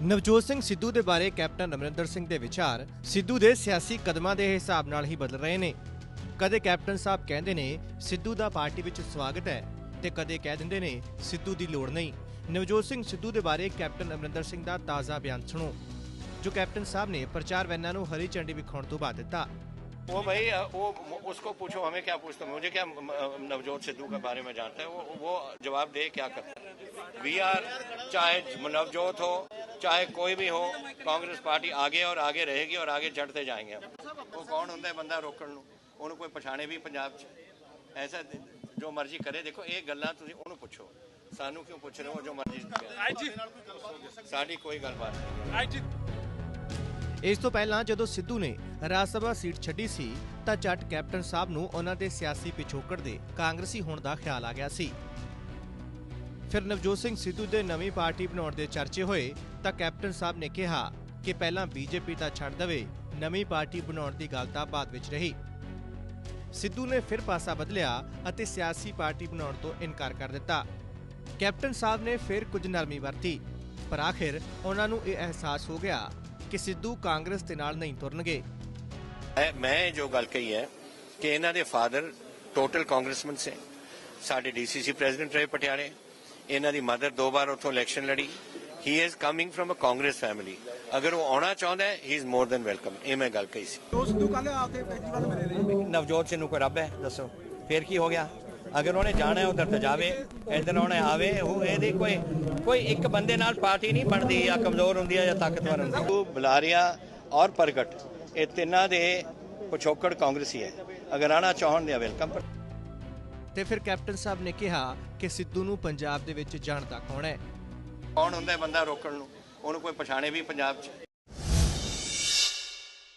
ਨਵਜੋਤ ਸਿੰਘ ਸਿੱਧੂ ਦੇ ਬਾਰੇ ਕੈਪਟਨ ਅਮਰਿੰਦਰ ਸਿੰਘ ਦੇ ਵਿਚਾਰ ਸਿੱਧੂ ਦੇ ਸਿਆਸੀ ਕਦਮਾਂ ਦੇ ਹਿਸਾਬ ਨਾਲ ਹੀ ਬਦਲ ਰਹੇ ਨੇ ਕਦੇ ਕੈਪਟਨ ਸਾਹਿਬ ਕਹਿੰਦੇ ਨੇ ਸਿੱਧੂ ਦਾ ਪਾਰਟੀ ਵਿੱਚ ਸਵਾਗਤ ਹੈ ਤੇ ਕਦੇ ਕਹਿ ਦਿੰਦੇ ਨੇ ਸਿੱਧੂ ਦੀ ਲੋੜ ਨਹੀਂ ਨਵਜੋਤ ਸਿੰਘ ਸਿੱਧੂ ਦੇ ਬਾਰੇ ਕੈਪਟਨ ਅਮਰਿੰਦਰ ਸਿੰਘ ਦਾ ਤਾਜ਼ਾ ਬਿਆਨ ਸੁਣੋ ਜੋ ਕੈਪਟਨ ਸਾਹਿਬ ਨੇ ਪ੍ਰਚਾਰ ਵੈਨਾਂ ਨੂੰ ਹਰੀ ਝੰਡੀ ਵਿਖਾਉਣ ਤੋਂ ਬਾਅਦ ਦਿੱਤਾ वो भाई वो उसको पूछो हमें क्या पूछता मुझे क्या नवजोत सिद्धू के बारे में जानता है वो वो जवाब दे क्या करता है वी आर चाहे नवजोत हो चाहे कोई भी हो कांग्रेस पार्टी आगे और आगे रहेगी और आगे चढ़ते जाएंगे हम वो कौन ਹੁੰਦਾ ਹੈ ਬੰਦਾ ਰੋਕਣ ਨੂੰ ਉਹਨੂੰ ਕੋਈ ਪਛਾਣੇ ਵੀ ਪੰਜਾਬ 'ਚ ਐਸਾ ਜੋ ਮਰਜ਼ੀ ਕਰੇ ਦੇਖੋ ਇਹ ਗੱਲਾਂ ਤੁਸੀਂ ਉਹਨੂੰ ਪੁੱਛੋ ਸਾਨੂੰ ਕਿਉਂ ਪੁੱਛ ਰਹੇ ਹੋ ਜੋ ਮਰਜ਼ੀ ਕਰੇ। ਸਾਡੀ ਕੋਈ ਗੱਲਬਾਤ ਨਹੀਂ ਇਸ ਤੋਂ ਪਹਿਲਾਂ ਜਦੋਂ ਸਿੱਧੂ ਨੇ ਰਾਜ ਸਭਾ ਸੀਟ ਛੱਡੀ ਸੀ ਤਾਂ ਜੱਟ ਕੈਪਟਨ ਸਾਹਿਬ ਨੂੰ ਉਹਨਾਂ ਦੇ ਸਿਆਸੀ ਪਿਛੋਕੜ ਦੇ ਕਾਂਗਰਸੀ ਹੋਣ ਦਾ ਖਿਆਲ ਆ ਗਿਆ ਸੀ ਫਿਰ ਨਵਜੋਤ ਸਿੰਘ ਸਿੱਧੂ ਦੇ ਨਵੀਂ ਪਾਰਟੀ ਬਣਾਉਣ ਦੇ ਚਰਚੇ ਹੋਏ ਤਾਂ ਕੈਪਟਨ ਸਾਹਿਬ ਨੇ ਕਿਹਾ ਕਿ ਪਹਿਲਾਂ ਬੀਜੇਪੀ ਤਾਂ ਛੱਡ ਦੇਵੇ, ਨਵੀਂ ਪਾਰਟੀ ਬਣਾਉਣ ਦੀ ਗੱਲ ਤਾਂ ਬਾਅਦ ਵਿੱਚ ਰਹੀ। ਸਿੱਧੂ ਨੇ ਫਿਰ ਪਾਸਾ ਬਦਲਿਆ ਅਤੇ ਸਿਆਸੀ ਪਾਰਟੀ ਬਣਾਉਣ ਤੋਂ ਇਨਕਾਰ ਕਰ ਦਿੱਤਾ। ਕੈਪਟਨ ਸਾਹਿਬ ਨੇ ਫਿਰ ਕੁਝ ਨਰਮੀ ਵਰਤੀ, ਪਰ ਆਖਿਰ ਉਹਨਾਂ ਨੂੰ ਇਹ ਅਹਿਸਾਸ ਹੋ ਗਿਆ ਕਿ ਸਿੱਧੂ ਕਾਂਗਰਸ ਦੇ ਨਾਲ ਨਹੀਂ ਤੁਰਨਗੇ। ਮੈਂ- ਮੈਂ ਜੋ ਗੱਲ ਕਹੀ ਹੈ ਕਿ ਇਹਨਾਂ ਦੇ ਫਾਦਰ ਟੋਟਲ ਕਾਂਗਰਸਮੈਨ ਸੇ। ਸਾਡੇ ਡੀਸੀਸੀ ਪ੍ਰੈਜ਼ੀਡੈਂਟ ਰਹੇ ਪਟਿਆਲੇ। ਇਹਨਾਂ ਦੀ ਮਦਰ ਦੋ ਵਾਰ ਉੱਥੋਂ ਇਲੈਕਸ਼ਨ ਲੜੀ। He is coming from uh Congress family ਅਗਰ ਉਹ ਆਉਣਾ ਚਾਹੁੰਦਾ ਹੈ he is more than welcome ਇਹ ਮੈਂ ਗੱਲ ਕਹੀ ਸੀ। ਜੋ ਸਿੱਧੂ ਕੱਲ ਆਪਦੇ ਫੈਸਟੀਵਲ ਮਿਲੇ ਨੇ ਨਵਜੋਤ ਸਿੰਘ ਨੂੰ ਕੋਈ ਰੱਬ ਹੈ? ਦੱਸੋ। ਫੇਰ ਕੀ ਹੋ ਗਿਆ? ਅਗਰ ਉਹਨੇ ਜਾਣਾ ਹੈ ਉਧਰ ਤੇ ਜਾਵੇ। ਇਧਰ ਉਹਨੇ ਆਵੇ। ਉਹ ਇਹਦੀ ਕੋਈ ਕੋਈ ਇੱਕ ਬੰਦੇ ਨਾਲ ਪਾਰਟੀ ਨਹੀਂ ਬਣਦੀ ਜਾਂ ਕਮਜ਼ੋਰ ਹੁੰਦੀ ਹੈ ਜਾਂ ਤਾਕਤਵਰ ਹੁੰਦੀ ਉਹ ਬੁਲਾਰੀਆ ਔਰ ਪ੍ਰਗਟ ਇਹ ਤਿੰਨਾਂ ਦੇ ਪਿਛੋਕੜ ਕਾਂਗਰਸੀ ਹੈ। ਅਗਰ ਆਣਾ ਚਾਹਣ ਦੇ ਵੈਲਕਮ ਤੇ ਫਿਰ ਕੈਪਟਨ ਸਾਹਿਬ ਨੇ ਕਿਹਾ ਕਿ ਸਿੱਧੂ ਨੂੰ ਪੰਜਾਬ ਦੇ ਵਿੱਚ ਜਾਣਦਾ ਕੌਣ ਹੈ। ਕੌਣ ਹੁੰਦਾ ਬੰਦਾ ਰੋਕਣ ਨੂੰ? ਉਹਨੂੰ ਕੋਈ ਪਛਾਣੇ ਵੀ ਪੰਜਾਬ 'ਚ?